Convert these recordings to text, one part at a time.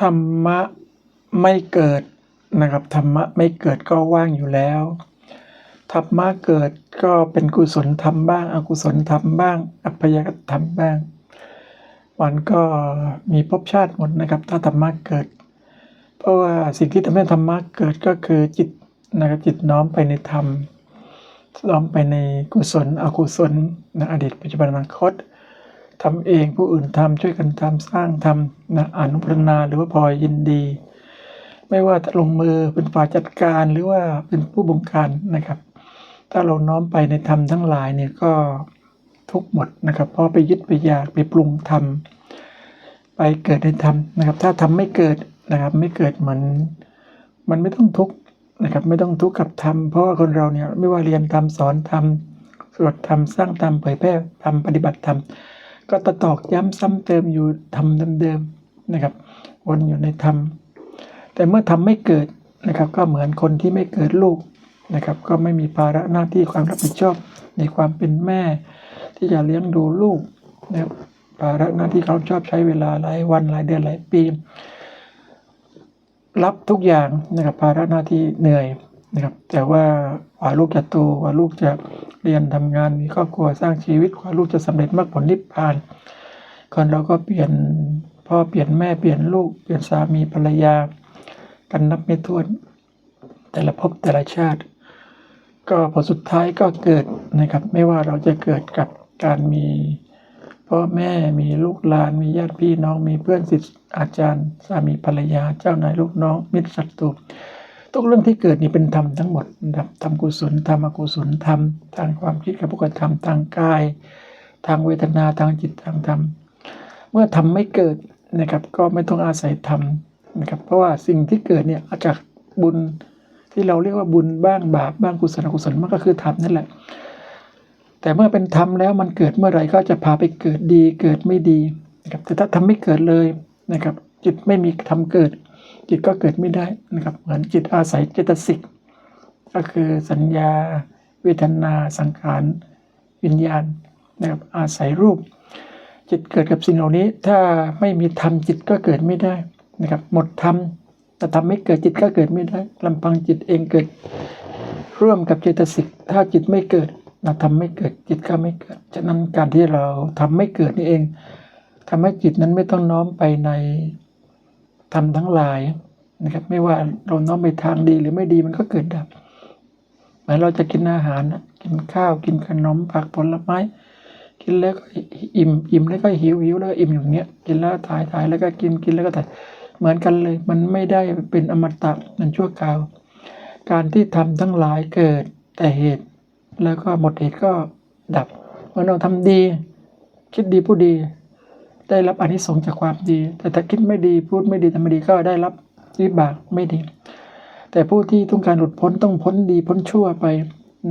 ธรรมะไม่เกิดนะครับธรรมะไม่เกิดก็ว่างอยู่แล้วธรรมะเกิดก็เป็นกุศลธรรมบ้าง อกุศลธรรมบ้าง อัพยากธรรมบ้าง มันก็มีภพชาติหมดนะครับ ถ้าธรรมะเกิด เพราะว่าสิ่งที่ทำให้ธรรมะเกิดก็คือจิตนะครับจิตน้อมไปในธรรมน้อมไปในกุศล อกุศลนะอดีตปัจจุบันอนาคต ทำเองผู้อื่นทำช่วยกันทำสร้างทำนะอนุปรณาหรือว่าพลอยยินดี ไม่ว่าจะลงมือเป็นฝ่ายจัดการหรือว่าเป็นผู้บงการนะครับ ถ้าเราน้อมไปในธรรมทั้งหลายเนี่ยก็ทุกหมดนะครับ เพราะไปยึดไปอยากไปปรุงธรรมไปเกิดในธรรมนะครับ ถ้าทำไม่เกิดนะครับไม่เกิดเหมือนมันไม่ต้องทุกข์นะครับไม่ต้องทุกข์กับธรรมเพราะว่าคนเราเนี่ยไม่ว่าเรียนธรรมสอนธรรมสวดธรรมสร้างธรรมเผยแพร่ธรรมปฏิบัติธรรม ก็ตะตอกย้ำซ้ำเติมอยู่ทำเดิมๆนะครับ วนอยู่ในธรรมแต่เมื่อทำไม่เกิดนะครับ ก็เหมือนคนที่ไม่เกิดลูกนะครับ ก็ไม่มีภาระหน้าที่ความรับผิดชอบในความเป็นแม่ ที่จะเลี้ยงดูลูกนะครับภาระหน้าที่เขาชอบใช้เวลาหลายวันหลายเดือนหลายปี รับทุกอย่างนะครับภาระหน้าที่เหนื่อย นะครับแต่ว่ากว่าลูกจะโตกว่าลูกจะเรียนทำงานมีครอบครัวสร้างชีวิตกว่าลูกจะสำเร็จมรรคผลนิพพานคนเราก็เปลี่ยนพ่อเปลี่ยนแม่เปลี่ยนลูกเปลี่ยนสามีภรรยา กันนับไม่ถ้วน แต่ละภพแต่ละชาติ ก็ผลสุดท้ายก็เกิดนะครับ ไม่ว่าเราจะเกิดกับการมีพ่อแม่มีลูกหลาน มีญาติพี่น้องมีเพื่อนศิษย์อาจารย์ สามีภรรยาเจ้านายลูกน้อง มิตรศัตรู ทุกเรื่องที่เกิดนี่เป็นธรรมทั้งหมดนะครับธรรมกุศลธรรมอกุศลธรรมทางความคิดกับพวกธรรมทางกาย ทางเวทนาทางจิตทางธรรมเมื่อทำไม่เกิดนะครับก็ไม่ต้องอาศัยธรรมนะครับเพราะว่าสิ่งที่เกิดเนี่ยอาจากบุญที่เราเรียกว่าบุญบ้างบาปบ้างกุศลอกุศลมันก็คือธรรมนั่นแหละ แต่เมื่อเป็นธรรมแล้วมันเกิดเมื่อไรก็จะพาไปเกิดดีเกิดไม่ดีนะครับแต่ถ้าทำไม่เกิดเลยนะครับจิตไม่มีทำเกิด จิตก็เกิดไม่ได้นะครับ เหมือนจิตอาศัยเจตสิก ก็คือสัญญา เวทนาสังขาร วิญญาณนะครับอาศัยรูป จิตเกิดกับสิ่งเหล่านี้ ถ้าไม่มีธรรมจิตก็เกิดไม่ได้นะครับ หมดธรรมแต่ทำไม่เกิดจิตก็เกิดไม่ได้ลำพังจิตเองเกิด ร่วมกับเจตสิก ถ้าจิตไม่เกิดเราทำไม่เกิดจิตก็ไม่เกิด ฉะนั้นการที่เราทำไม่เกิดนี่เองทำให้จิตนั้นไม่ต้องน้อมไปใน ธรรมทั้งหลายนะครับ ไม่ว่าเราน้อมไปทางดีหรือไม่ดีมันก็เกิดดับเหมือนเราจะกินอาหารกินข้าวกินขนมผักผลไม้ กินแล้วก็อิ่มอิ่มแล้วก็หิวหิวแล้วก็อิ่มอย่างเนี้ยกินแล้วถ่ายถ่ายแล้วก็กินกินแล้วก็ถ่ายเหมือนกันเลย มันไม่ได้เป็นอมตะมันชั่วคราว การที่ทำทั้งหลายเกิดแต่เหตุ แล้วก็หมดเหตุก็ดับเมื่อเราทำดี คิดดีพูดดี ได้รับอานิสงส์จากความดี แต่ถ้าคิดไม่ดีพูดไม่ดีทำไม่ดีก็ได้รับวิบากไม่ดี แต่ผู้ที่ต้องการหลุดพ้นต้องพ้นดีพ้นชั่วไป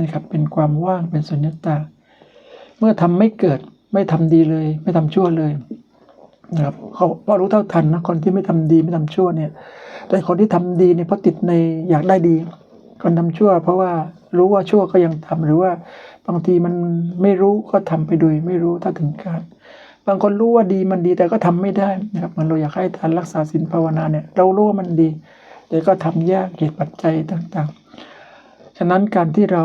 นะครับเป็นความว่างเป็นสุญญตา เมื่อทำไม่เกิดไม่ทำดีเลย ไม่ทำชั่วเลยนะครับเขาพราะรู้เท่าทันนะคนที่ไม่ทำดีไม่ทำชั่วเนี่ย แต่คนที่ทำดีเนี่ยเพราะติดในอยากได้ดี คนทำชั่ว เพราะว่ารู้ว่าชั่วก็ยังทำหรือว่าบางทีมันไม่รู้ก็ทำไปโดยไม่รู้ถ้าถึงการ บางคนรู้ว่าดีมันดีแต่ก็ทำไม่ได้นะครับมันเราอยากให้ทานรักษาศีลภาวนาเนี่ยเรารู้ว่ามันดี แต่ก็ทำยากเหตุปัจจัยต่างๆ ฉะนั้นการที่เรา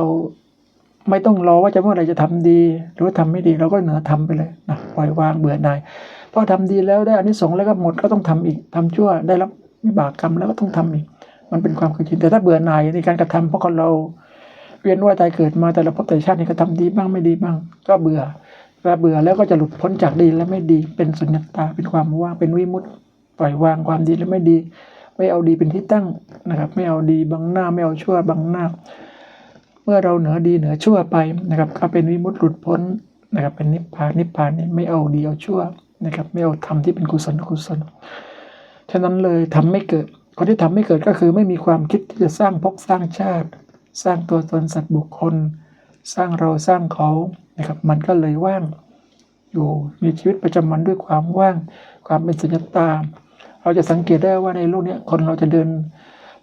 ไม่ต้องรอว่าจะเมื่อไหรจะทำดี หรือว่าทำไม่ดีเราก็เหนือทำไปเลยนะปล่อยวางเบื่อหน่ายพอทำดีแล้วได้อานิสงส์แล้วก็หมดก็ต้องทำอีกทำชั่วได้รับวิบากกรรมแล้วก็ต้องทำอีก มันเป็นความเคยชินแต่ถ้าเบื่อหน่ายในการกระทำเพราะคนเราเวียนว่ายตายเกิดมาแต่ละภพแต่ชาตินี่ก็ทำดีบ้างไม่ดีบ้าง ก็เบื่อ เวลาเบื่อแล้วก็จะหลุดพ้นจากดีและไม่ดี เป็นสุญญตา เป็นความว่าง เป็นวิมุตติปล่อยวางความดีและไม่ดี ไม่เอาดีเป็นที่ตั้งนะครับ ไม่เอาดีบังหน้า ไม่เอาชั่วบังหน้า เมื่อเราเหนือดีเหนือชั่วไปนะครับ ก็เป็นวิมุตติหลุดพ้นนะครับ เป็นนิพพาน นิพพานนี่ไม่เอาดีเอาชั่วนะครับ ไม่เอาทำที่เป็นกุศลกุศล ฉะนั้นเลยทำไม่เกิด คนที่ทำไม่เกิดก็คือไม่มีความคิดที่จะสร้างภพสร้างชาติ สร้างตัวตนสัตว์บุคคล สร้างเราสร้างเขานะครับมันก็เลยว่างอยู่มีชีวิตประจำวันด้วยความว่าง ความเป็นสุญญาตา เราจะสังเกตได้ว่าในโลกนี้คนเราจะเดิน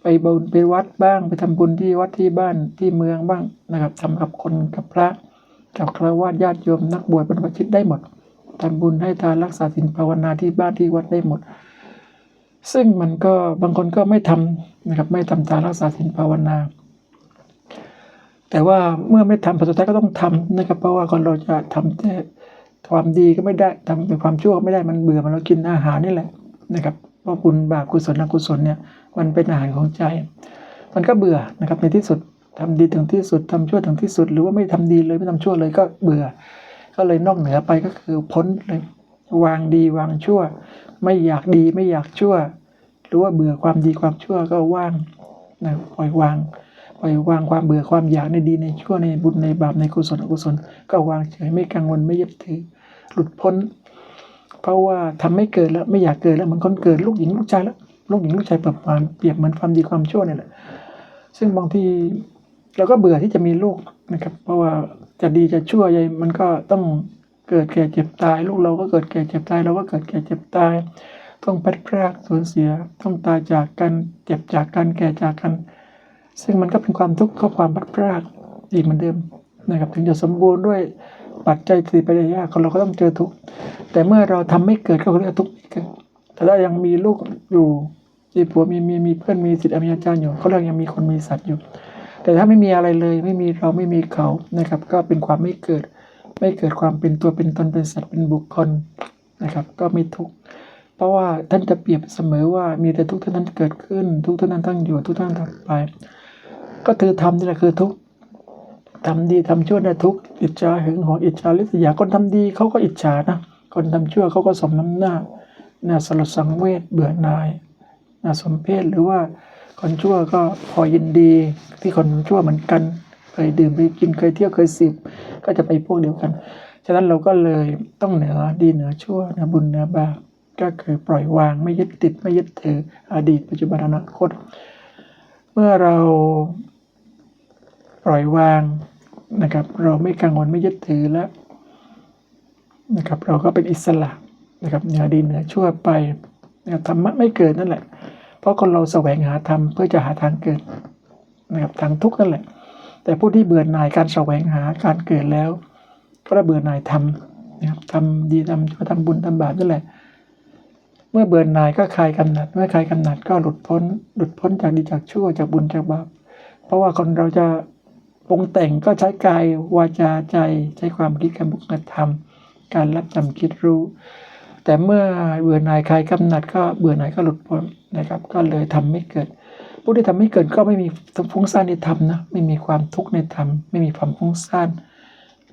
ไปบุญไปวัดบ้าง ไปทำบุญที่วัดที่บ้านที่เมืองบ้างนะครับทำกับคนกับพระกับคราวาสญาติโยมนักบวชบรรพชิตได้หมดทำบุญให้ทานรักษาศีลภาวนาที่บ้านที่วัดได้หมด ซึ่งมันก็บางคนก็ไม่ทำนะครับไม่ทำตามรักษาศีลภาวนา แต่ว่าเมื่อไม่ทำผลสุดท้ายก็ต้องทำนะครับ เพราะว่าคนเราจะทำแต่ความดีก็ไม่ได้ทำเป็นความชั่วก็ไม่ได้มันเบื่อมันเรากินอาหารนี่แหละนะครับเพราะบุญบาปกุศลอกุศลเนี่ยมันเป็นอาหารของใจ มันก็เบื่อนะครับในที่สุดทำดีถึงที่สุดทำชั่วถึงที่สุด หรือว่าไม่ทำดีเลยไม่ทำชั่วเลยก็เบื่อ ก็เลยนอกเหนือไปก็คือพ้นเลยวางดีวางชั่ว ไม่อยากดีไม่อยากชั่ว หรือว่าเบื่อความดีความชั่วก็ว่างนะปล่อยวาง ล่อยวางความเบื่อความอยากในดีในชั่วในบุญในบาปในกุศลอกุศล ก็วางเฉยไม่กังวลไม่ยึดถือ หลุดพ้น เพราะว่าทำไม่เกิดแล้วไม่อยากเกิดแล้วเหมันคนเกิดลูกหญิงลูกชายแล้วลูกหญิงลูกชายเปรียบเหมือนเปรียบเหมือนความดีความชั่วเนี่ยแหละ ซึ่งบางทีเราก็เบื่อที่จะมีลูกนะครับ เพราะว่าจะดีจะชั่วยังมันก็ต้องเกิดแก่เจ็บตาย ลูกเราก็เกิดแก่เจ็บตายเราก็เกิดแก่เจ็บตาย ต้องพัดพรากสูญเสียต้องตายจากกันเจ็บจากกันแก่จากกัน ซึ่งมันก็เป็นความทุกข์ข้อความพัดพรากอีกเหมือนเดิมนะครับ ถึงจะสมบูรณ์ด้วยปัจจัยสี่ปัจจัยยากเราก็ต้องเจอทุกข์แต่เมื่อเราทำไม่เกิดก็เรียกทุกข์ไม่เกิดแต่ถ้ายังมีลูกอยู่มีผัวมีเมียมีเพื่อนมีสิทธิมีอาจารย์อยู่เขาเรียกยังมีคนมีสัตว์อยู่ แต่ถ้าไม่มีอะไรเลยไม่มีเราไม่มีเขานะครับ ก็เป็นความไม่เกิด ไม่เกิดความเป็นตัวเป็นตนเป็นสัตว์เป็นบุคคลนะครับ ก็ไม่ทุกข์เพราะว่าท่านจะเปรียบเสมอว่ามีแต่ทุกข์เท่านั้นเกิดขึ้น ทุกข์เท่านั้นตั้งอยู่ทุกข์เท่านั้นดับไป ก็คือทำนี่แหละคือทุกข์ทำดีทำชั่วเนี่ยทุกข์อิจฉาหึงหวงอิจฉาริษยาคนทำดีเขาก็อิจฉานะคนทำชั่วเขาก็สมน้ำหน้าน่าสลดสังเวชเบื่อหน่ายน่าสมเพชหรือว่าคนชั่วก็พอยินดีที่คนชั่วเหมือนกันเคยดื่มเคยกินเคยเที่ยวเคยสิบก็จะไปพวกเดียวกัน ฉะนั้นเราก็เลยต้องเหนือดีเหนือชั่วเหนือบุญเหนือบาปก็คือปล่อยวางไม่ยึดติดไม่ยึดถืออดีตปัจจุบันอนาคต เมื่อเรา ปล่อยวางนะครับ เราไม่กังวลไม่ยึดถือแล้วนะครับ เราก็เป็นอิสระนะครับเหนือดีเหนือชั่วไปนะครับธรรมะไม่เกิดนั่นแหละ เพราะคนเราแสวงหาธรรมเพื่อจะหาทางเกิดนะครับทางทุกข์นั่นแหละ แต่ผู้ที่เบื่อหน่ายการแสวงหาการเกิดแล้ว ก็ได้เบื่อหน่ายทำนะครับทำดีทำชั่วทำบุญทำบาปนั่นแหละ เมื่อเบื่อหน่ายก็คลายกำหนัด เมื่อคลายกำหนัดก็หลุดพ้น หลุดพ้นจากดีจากชั่วจากบุญจากบาป เพราะว่าคนเราจะ ปรุงแต่งก็ใช้กายวาจาใจใช้ความคิดการบุกกระทำการรับจำคิดรู้ แต่เมื่อเบื่อหน่ายคลายกำหนัดก็เบื่อหน่ายก็หลุดพ้นนะครับ ก็เลยทำไม่เกิดผู้ที่ทำไม่เกิดก็ไม่มีฟุ้งซ่านในธรรมนะไม่มีความทุกข์ในธรรมไม่มีความฟุ้งซ่าน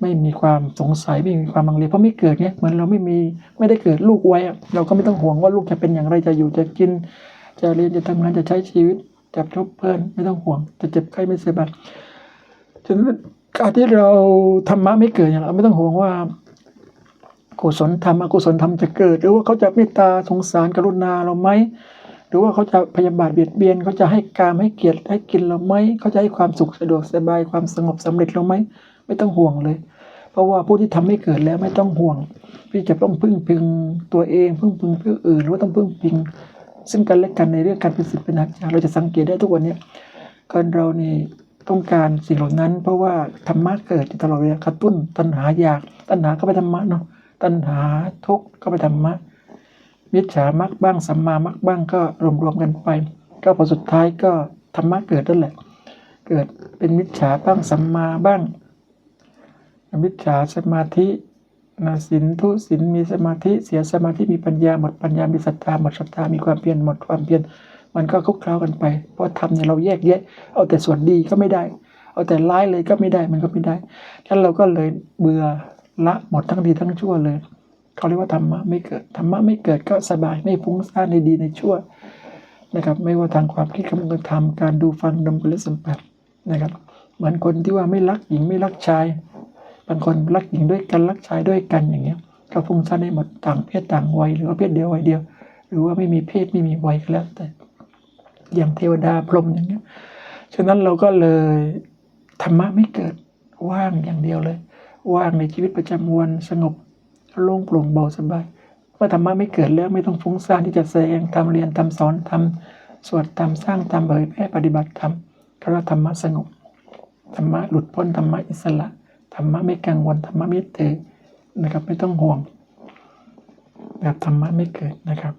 ไม่มีความสงสัยไม่มีความบังเลเพราะไม่เกิดเนี่ยเหมือนเราไม่มีไม่ได้เกิดลูกไว้ เราก็ไม่ต้องห่วงว่าลูกจะเป็นอย่างไรจะอยู่จะกิน จะเรียนจะทำงานจะใช้ชีวิตจะทบเพื่อนไม่ต้องห่วงจะเจ็บไข้ไม่สบาย ฉะนั้นการที่เราธรรมะไม่เกิดอย่างเราไม่ต้องห่วงว่ากุศลธรรมอกุศลธรรมจะเกิด หรือว่าเขาจะเมตตาสงสารกรุณาเราไหมหรือว่าเขาจะพยาบาทเบียดเบียนเขาจะให้การให้เกียรติให้กินเราไหมเขาจะให้ความสุขสะดวกสบายความสงบสำเร็จเราไหมไม่ต้องห่วงเลย เพราะว่าผู้ที่ทำไม่เกิดแล้วไม่ต้องห่วงที่จะต้องพึ่งพิงตัวเองพึ่งพิงผู้อื่นหรือว่าต้องพึ่งพิง ซึ่งกันและกันในเรื่องการเป็นศิษย์เป็นอาจารย์เราจะสังเกตได้ทุกวันเนี้ยคนเรานี่ ต้องการสิ่งเหล่านั้น เพราะว่าธรรมะเกิดตลอดเวลากระตุ้นตัณหาอยาก ตัณหาก็ไปธรรมะเนาะตัณหาทุกข์ก็ไปธรรมะมิจฉามักบ้างสัมมามักบ้างก็รวมๆกันไป ก็พอสุดท้ายก็ธรรมะเกิดนั่นแหละ เกิดเป็นมิจฉาบ้างสัมมาบ้างมิจฉาสมาธินะสินทุสินมีสมาธิเสียสมาธิมีปัญญาหมดปัญญามีศรัทธาหมดศรัทธามีความเพียรหมดความเพียร มันก็คลุกคล้ากันไป เพราะทำเนี่ยเราแยกแยะ เอาแต่ส่วนดีก็ไม่ได้ เอาแต่ร้ายเลยก็ไม่ได้มันก็ไม่ได้ฉะนั้นเราก็เลยเบื่อละหมดทั้งดีทั้งชั่วเลยเขาเรียกว่าธรรมะไม่เกิดธรรมะไม่เกิดก็สบายไม่ฟุ้งซ่านในดีในชั่วนะครับ ไม่ว่าทางความคิดคำกระทำการดูฟังดมกลิ่นสัมผัสนะครับ เหมือนคนที่ว่าไม่รักหญิงไม่รักชายบางคนรักหญิงด้วยกันรักชายด้วยกันอย่างเงี้ยก็ฟุ้งซ่านได้หมดต่างเพศต่างวัยหรือว่าเพศเดียววัยเดียว หรือว่าไม่มีเพศไม่มีวัยก็แล้วแต่ อย่างเทวดาพรหมอย่างเงี้ยฉะนั้นเราก็เลยธรรมะไม่เกิดว่างอย่างเดียวเลย ว่างในชีวิตประจำวันสงบโล่งโปร่งเบาสบายเมื่อธรรมะไม่เกิดแล้วไม่ต้องฟุ้งซ่านที่จะแสดงทำเรียนทำสอนทำสวดทำสร้างทำเผยแพร่ปฏิบัติธรรมเพราะธรรมะสงบธรรมะหลุดพ้นธรรมะอิสระธรรมะไม่กังวลธรรมะไม่ถือนะครับไม่ต้องห่วงแบบธรรมะไม่เกิดนะครับ